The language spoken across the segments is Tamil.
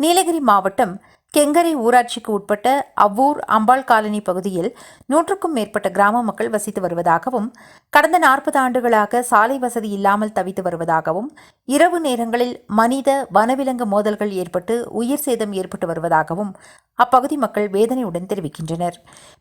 நீலகிரி மாவட்டம் கெங்கரை ஊராட்சிக்கு உட்பட்ட அவ்வூர் அம்பாள் காலனி பகுதியில் நூற்றுக்கும் மேற்பட்ட கிராம மக்கள் வசித்து வருவதாகவும் கடந்த நாற்பது ஆண்டுகளாக சாலை வசதி இல்லாமல் தவித்து வருவதாகவும் இரவு நேரங்களில் மனித வனவிலங்கு மோதல்கள் ஏற்பட்டு உயிர் சேதம் ஏற்பட்டு வருவதாகவும் அப்பகுதி மக்கள் வேதனையுடன் தெரிவிக்கின்றனர்.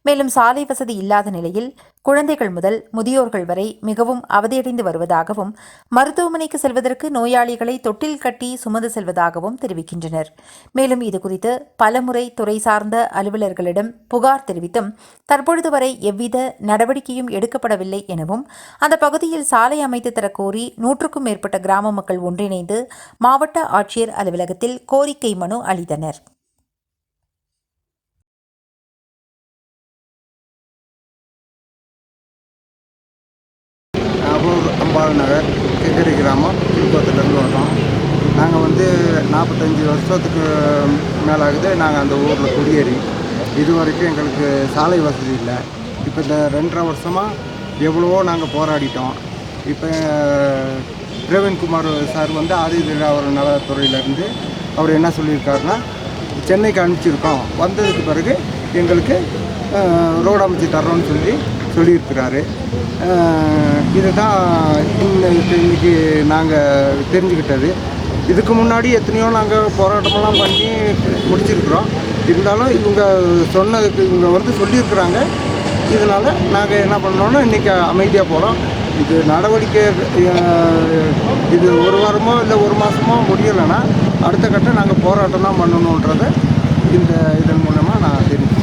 மேலும் சாலை வசதி இல்லாத நிலையில் குழந்தைகள் முதல் முதியோர்கள் வரை மிகவும் அவதியடைந்து வருவதாகவும் மருத்துவமனைக்கு செல்வதற்கு நோயாளிகளை தொட்டில் கட்டி சுமந்து செல்வதாகவும் தெரிவிக்கின்றனர். மேலும் இதுகுறித்து பலமுறை துறை சார்ந்த அலுவலர்களிடம் புகார் தெரிவித்தும் தற்பொழுது வரை எவ்வித நடவடிக்கையும் எடுக்கப்படவில்லை எனவும் அந்த பகுதியில் சாலை அமைத்து தரக்கோரி நூற்றுக்கும் மேற்பட்ட கிராம மக்கள் ஒன்றிணைந்து மாவட்ட ஆட்சியர் அலுவலகத்தில் கோரிக்கை மனு அளித்தனர். அபூர் நகர் கிங்கரி கிராமம் திருப்பத்துலேருந்து வர்றோம். நாங்கள் வந்து நாற்பத்தஞ்சு வருஷத்துக்கு மேலாகுது. நாங்கள் அந்த ஊரில் குடியேறி. இது வரைக்கும் எங்களுக்கு சாலை வசதி இல்லை. இப்போ இந்த ரெண்டரை வருஷமாக எவ்வளவோ நாங்கள் போராடிட்டோம். இப்போ பிரவீன்குமார் சார் வந்து ஆதிதிராவர நலத்துறையிலேருந்து அவர் என்ன சொல்லியிருக்காருன்னா சென்னைக்கு அனுப்பிச்சிருக்கோம். வந்ததுக்கு பிறகு எங்களுக்கு ரோடு அமைச்சு தர்றோம்னு சொல்லி சொல்லியிருக்கிறாரு. இதுதான் இன்ன இன்னைக்கு நாங்கள் தெரிஞ்சுக்கிட்டது. இதுக்கு முன்னாடி எத்தனையோ நாங்கள் போராட்டமெல்லாம் பண்ணி முடிச்சிருக்கிறோம். இருந்தாலும் இவங்க சொன்னதுக்கு இவங்க வந்து சொல்லியிருக்கிறாங்க. இதனால் நாங்கள் என்ன பண்ணோன்னா இன்றைக்கி அமைதியாக போகிறோம் இது நடவடிக்கை இது ஒரு வாரமோ இல்லை ஒரு மாதமோ முடியலைன்னா அடுத்த கட்டம் நாங்கள் போராட்டம் தான் பண்ணணுன்றதை இந்த இதன் மூலமாக நான் தெரிவிச்சேன்